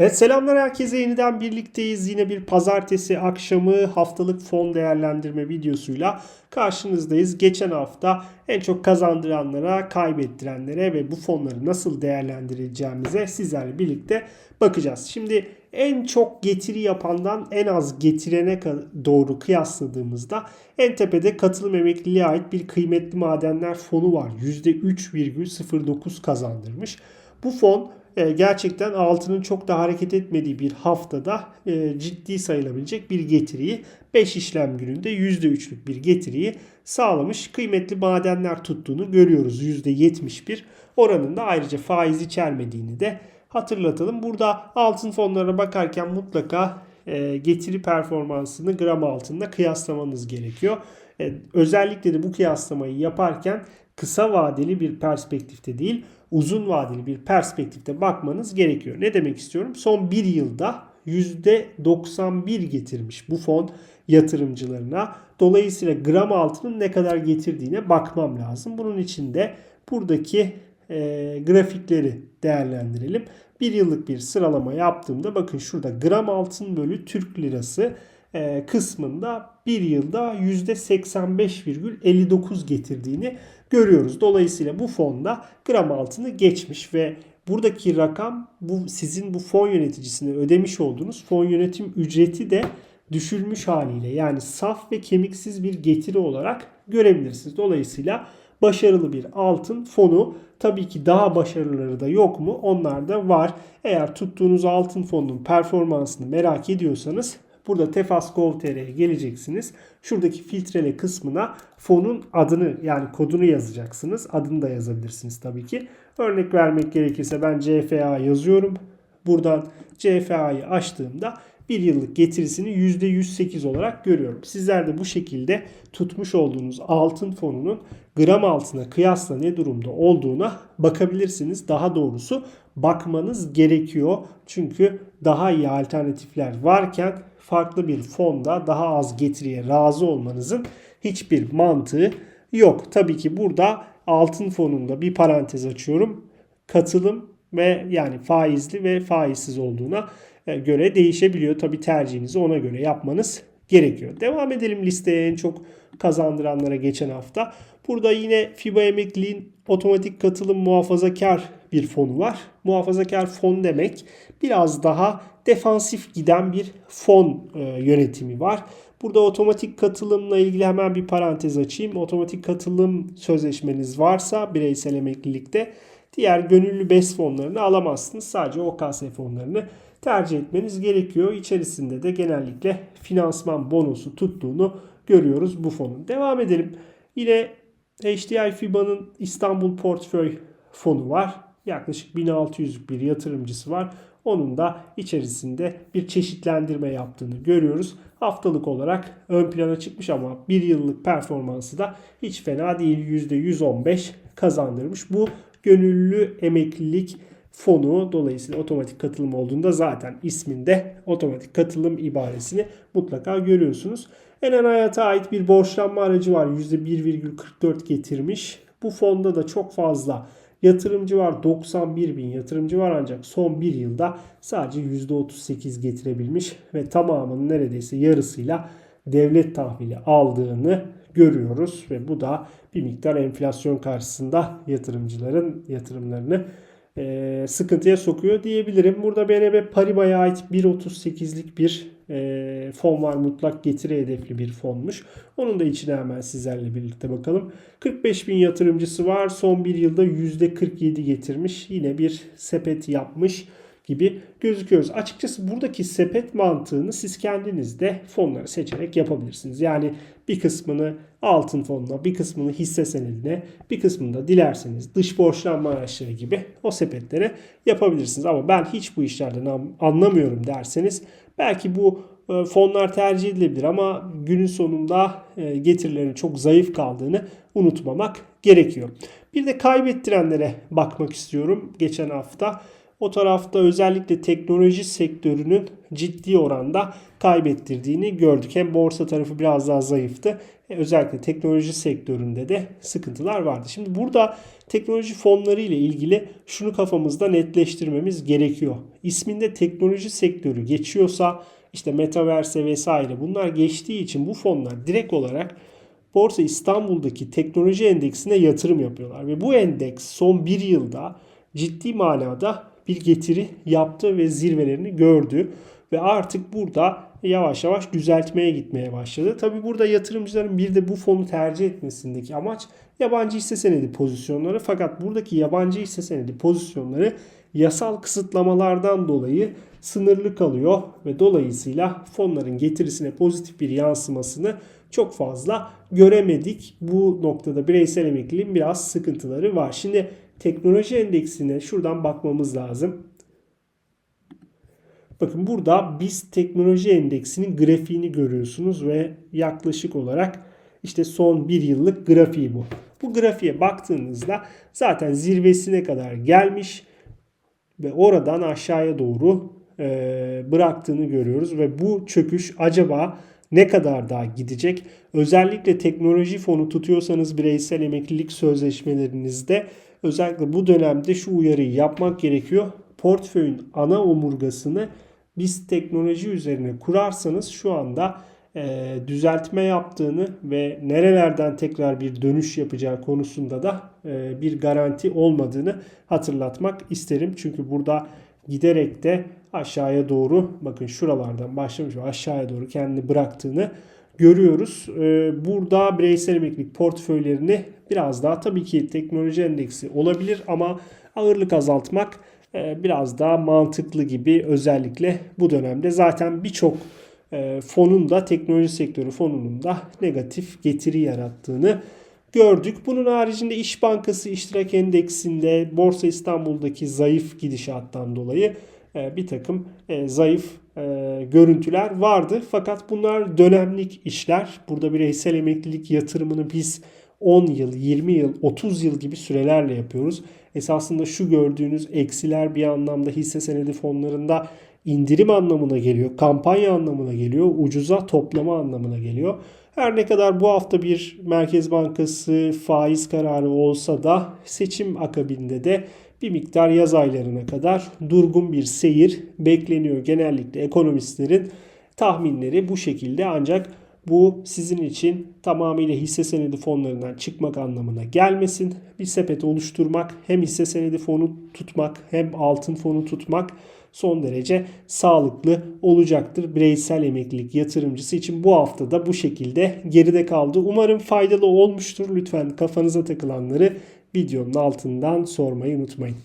Evet selamlar herkese yeniden birlikteyiz. Yine bir pazartesi akşamı haftalık fon değerlendirme videosuyla karşınızdayız. Geçen hafta en çok kazandıranlara, kaybettirenlere ve bu fonları nasıl değerlendireceğimize sizlerle birlikte bakacağız. Şimdi en çok getiri yapandan en az getirene doğru kıyasladığımızda en tepede katılım emekliliğe ait bir kıymetli madenler fonu var. %3,09 kazandırmış. Bu fon gerçekten altının çok da hareket etmediği bir haftada e, ciddi sayılabilecek bir getiriyi 5 işlem gününde %3'lük bir getiriyi sağlamış. Kıymetli madenler tuttuğunu görüyoruz. %71 oranında ayrıca faiz içermediğini de hatırlatalım. Burada altın fonlarına bakarken mutlaka e, getiri performansını gram altında kıyaslamanız gerekiyor. E, özellikle de bu kıyaslamayı yaparken kısa vadeli bir perspektifte değil, uzun vadeli bir perspektifte bakmanız gerekiyor. Ne demek istiyorum? Son bir yılda %91 getirmiş bu fon yatırımcılarına. Dolayısıyla gram altının ne kadar getirdiğine bakmam lazım. Bunun için de buradaki e, grafikleri değerlendirelim. Bir yıllık bir sıralama yaptığımda bakın şurada gram altın bölü Türk lirası kısmında bir yılda %85,59 getirdiğini görüyoruz. Dolayısıyla bu fonda gram altını geçmiş ve buradaki rakam bu sizin bu fon yöneticisine ödemiş olduğunuz fon yönetim ücreti de düşülmüş haliyle yani saf ve kemiksiz bir getiri olarak görebilirsiniz. Dolayısıyla başarılı bir altın fonu tabii ki daha başarıları da yok mu? Onlar da var. Eğer tuttuğunuz altın fonunun performansını merak ediyorsanız Burada Tefas.gov.tr'ye geleceksiniz. Şuradaki filtrele kısmına fonun adını yani kodunu yazacaksınız. Adını da yazabilirsiniz tabii ki. Örnek vermek gerekirse ben CFA yazıyorum. Buradan CFA'yı açtığımda bir yıllık getirisini %108 olarak görüyorum. Sizler de bu şekilde tutmuş olduğunuz altın fonunun gram altına kıyasla ne durumda olduğuna bakabilirsiniz. Daha doğrusu bakmanız gerekiyor. Çünkü daha iyi alternatifler varken farklı bir fonda daha az getiriye razı olmanızın hiçbir mantığı yok. Tabii ki burada altın fonunda bir parantez açıyorum. Katılım ve yani faizli ve faizsiz olduğuna e, göre değişebiliyor. Tabii tercihinizi ona göre yapmanız gerekiyor. Devam edelim listeye en çok kazandıranlara geçen hafta. Burada yine FIBA emekliliğin otomatik katılım muhafazakar bir fonu var. Muhafazakar fon demek biraz daha defansif giden bir fon e, yönetimi var. Burada otomatik katılımla ilgili hemen bir parantez açayım. Otomatik katılım sözleşmeniz varsa bireysel emeklilikte diğer gönüllü BES fonlarını alamazsınız. Sadece OKS fonlarını tercih etmeniz gerekiyor. İçerisinde de genellikle finansman bonusu tuttuğunu görüyoruz bu fonun. Devam edelim. Yine HDI FIBA'nın İstanbul Portföy fonu var. Yaklaşık 1600 bir yatırımcısı var. Onun da içerisinde bir çeşitlendirme yaptığını görüyoruz. Haftalık olarak ön plana çıkmış ama bir yıllık performansı da hiç fena değil. %115 kazandırmış. Bu gönüllü emeklilik fonu dolayısıyla otomatik katılım olduğunda zaten isminde otomatik katılım ibaresini mutlaka görüyorsunuz. Enen Hayat'a ait bir borçlanma aracı var. %1,44 getirmiş. Bu fonda da çok fazla yatırımcı var. 91 bin yatırımcı var ancak son bir yılda sadece %38 getirebilmiş ve tamamının neredeyse yarısıyla devlet tahvili aldığını görüyoruz ve bu da bir miktar enflasyon karşısında yatırımcıların yatırımlarını e, sıkıntıya sokuyor diyebilirim. Burada BNB Paribas'a ait 1.38'lik bir e, fon var. Mutlak getiri hedefli bir fonmuş. Onun da içine hemen sizlerle birlikte bakalım. 45 bin yatırımcısı var. Son bir yılda %47 getirmiş. Yine bir sepet yapmış gibi gözüküyoruz. Açıkçası buradaki sepet mantığını siz kendiniz de fonları seçerek yapabilirsiniz. Yani bir kısmını altın fonuna, bir kısmını hisse senedine, bir kısmını da dilerseniz dış borçlanma araçları gibi o sepetlere yapabilirsiniz. Ama ben hiç bu işlerden anlamıyorum derseniz belki bu e, fonlar tercih edilebilir ama günün sonunda e, getirilerin çok zayıf kaldığını unutmamak gerekiyor. Bir de kaybettirenlere bakmak istiyorum geçen hafta. O tarafta özellikle teknoloji sektörünün ciddi oranda kaybettirdiğini gördük. Hem borsa tarafı biraz daha zayıftı. Özellikle teknoloji sektöründe de sıkıntılar vardı. Şimdi burada teknoloji fonları ile ilgili şunu kafamızda netleştirmemiz gerekiyor. İsminde teknoloji sektörü geçiyorsa işte metaverse vesaire bunlar geçtiği için bu fonlar direkt olarak Borsa İstanbul'daki teknoloji endeksine yatırım yapıyorlar. Ve bu endeks son bir yılda ciddi manada bir getiri yaptı ve zirvelerini gördü. Ve artık burada yavaş yavaş düzeltmeye gitmeye başladı. Tabi burada yatırımcıların bir de bu fonu tercih etmesindeki amaç yabancı hisse senedi pozisyonları. Fakat buradaki yabancı hisse senedi pozisyonları yasal kısıtlamalardan dolayı sınırlı kalıyor ve dolayısıyla fonların getirisine pozitif bir yansımasını çok fazla göremedik. Bu noktada bireysel emekliliğin biraz sıkıntıları var. Şimdi teknoloji endeksine şuradan bakmamız lazım. Bakın burada biz teknoloji endeksinin grafiğini görüyorsunuz ve yaklaşık olarak işte son bir yıllık grafiği bu. Bu grafiğe baktığınızda zaten zirvesine kadar gelmiş ve oradan aşağıya doğru e, bıraktığını görüyoruz ve bu çöküş acaba ne kadar daha gidecek? Özellikle teknoloji fonu tutuyorsanız bireysel emeklilik sözleşmelerinizde özellikle bu dönemde şu uyarıyı yapmak gerekiyor. Portföyün ana omurgasını biz teknoloji üzerine kurarsanız şu anda e, düzeltme yaptığını ve nerelerden tekrar bir dönüş yapacağı konusunda da e, bir garanti olmadığını hatırlatmak isterim. Çünkü burada giderek de aşağıya doğru bakın şuralardan başlamış aşağıya doğru kendini bıraktığını görüyoruz. E, burada bireysel emeklilik portföylerini biraz daha tabii ki teknoloji endeksi olabilir ama ağırlık azaltmak e, biraz daha mantıklı gibi özellikle bu dönemde. Zaten birçok e, fonun da teknoloji sektörü fonunun da negatif getiri yarattığını gördük. Bunun haricinde İş Bankası iştirak endeksinde Borsa İstanbul'daki zayıf gidişattan dolayı e, bir takım zayıf görüntüler vardı. Fakat bunlar dönemlik işler. Burada bireysel emeklilik yatırımını biz 10 yıl, 20 yıl, 30 yıl gibi sürelerle yapıyoruz. Esasında şu gördüğünüz eksiler bir anlamda hisse senedi fonlarında indirim anlamına geliyor, kampanya anlamına geliyor, ucuza toplama anlamına geliyor. Her ne kadar bu hafta bir Merkez Bankası faiz kararı olsa da seçim akabinde de bir miktar yaz aylarına kadar durgun bir seyir bekleniyor. Genellikle ekonomistlerin tahminleri bu şekilde ancak bu sizin için tamamıyla hisse senedi fonlarından çıkmak anlamına gelmesin. Bir sepet oluşturmak hem hisse senedi fonu tutmak hem altın fonu tutmak son derece sağlıklı olacaktır. Bireysel emeklilik yatırımcısı için bu hafta da bu şekilde geride kaldı. Umarım faydalı olmuştur. Lütfen kafanıza takılanları videonun altından sormayı unutmayın.